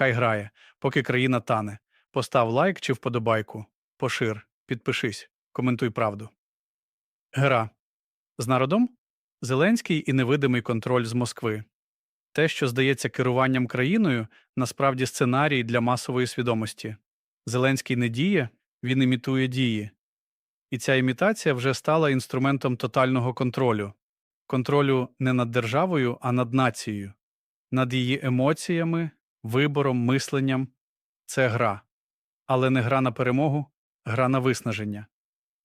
нехай грає, поки країна тане. Постав лайк чи вподобайку, пошир, підпишись, коментуй правду. Гра. З народом? Зеленський і невидимий контроль з Москви. Те, що здається керуванням країною, насправді сценарій для масової свідомості. Зеленський не діє, він імітує дії. І ця імітація вже стала інструментом тотального контролю контролю не над державою, а над нацією, над її емоціями, вибором, мисленням. Це гра. Але не гра на перемогу, гра на виснаження.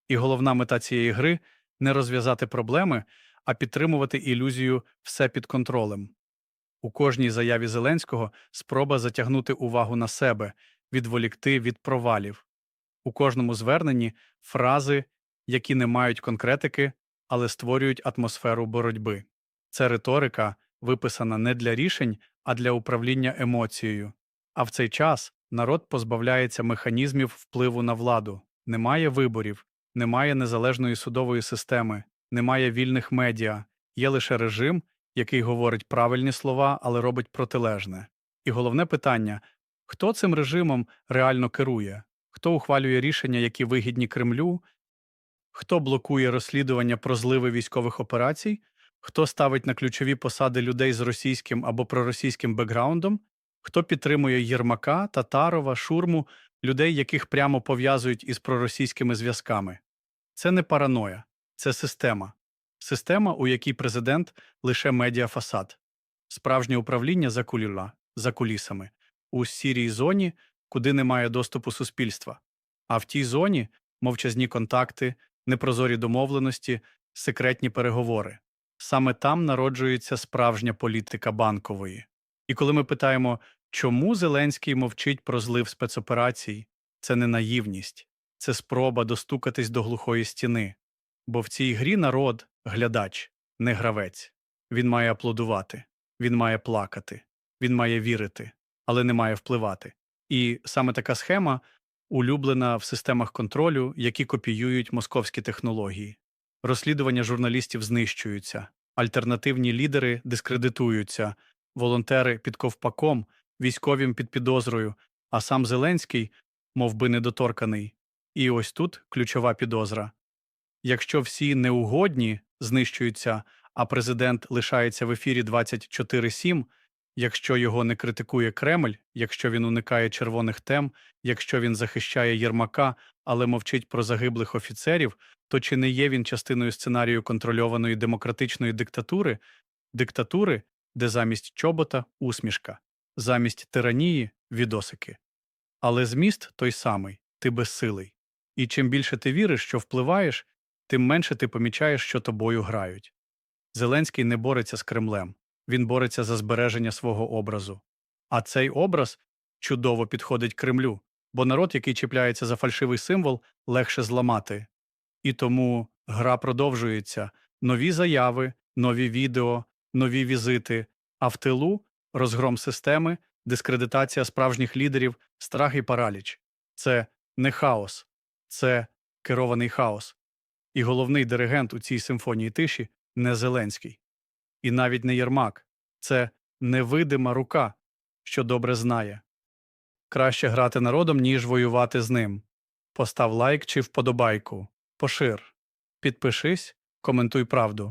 І головна мета цієї гри не розв'язати проблеми, а підтримувати ілюзію все під контролем. У кожній заяві Зеленського спроба затягнути увагу на себе, відволікти від провалів. У кожному зверненні фрази, які не мають конкретики, але створюють атмосферу боротьби. Це риторика, виписана не для рішень, а для управління емоцією. А в цей час народ позбавляється механізмів впливу на владу, немає виборів, немає незалежної судової системи, немає вільних медіа, є лише режим, який говорить правильні слова, але робить протилежне. І головне питання хто цим режимом реально керує, хто ухвалює рішення, які вигідні Кремлю, хто блокує розслідування про зливи військових операцій, хто ставить на ключові посади людей з російським або проросійським бекграундом, хто підтримує Єрмака, Татарова, Шурму, людей, яких прямо пов'язують із проросійськими зв'язками. Це не параноя, це система. Система, у якій президент лише медіафасад, справжнє управління за куліла, за кулісами, у сірій зоні, куди немає доступу суспільства. А в тій зоні мовчазні контакти, непрозорі домовленості, секретні переговори. Саме там народжується справжня політика банкової. І коли ми питаємо, чому Зеленський мовчить про злив спецоперацій, це не наївність, це спроба достукатись до глухої стіни. Бо в цій грі народ, глядач, не гравець. Він має аплодувати, він має плакати, він має вірити, але не має впливати. І саме така схема улюблена в системах контролю, які копіюють московські технології. Розслідування журналістів знищуються, альтернативні лідери дискредитуються, волонтери під ковпаком, військовим під підозрою, а сам Зеленський, мов би, недоторканий. І ось тут ключова підозра. Якщо всі неугодні знищуються, а президент лишається в ефірі 24-7, якщо його не критикує Кремль, якщо він уникає червоних тем, якщо він захищає Єрмака, але мовчить про загиблих офіцерів, то чи не є він частиною сценарію контрольованої демократичної диктатури, диктатури, де замість чобота усмішка, замість тиранії відосики. Але зміст той самий ти безсилий. І чим більше ти віриш, що впливаєш, тим менше ти помічаєш, що тобою грають. Зеленський не бореться з Кремлем, він бореться за збереження свого образу. А цей образ чудово підходить Кремлю, бо народ, який чіпляється за фальшивий символ, легше зламати. І тому гра продовжується нові заяви, нові відео, нові візити, а в тилу розгром системи, дискредитація справжніх лідерів, страх і параліч. Це не хаос, це керований хаос. І головний диригент у цій симфонії тиші не Зеленський. І навіть не Єрмак. Це невидима рука, що добре знає. Краще грати народом, ніж воювати з ним. Постав лайк чи вподобайку, пошир, підпишись, коментуй правду.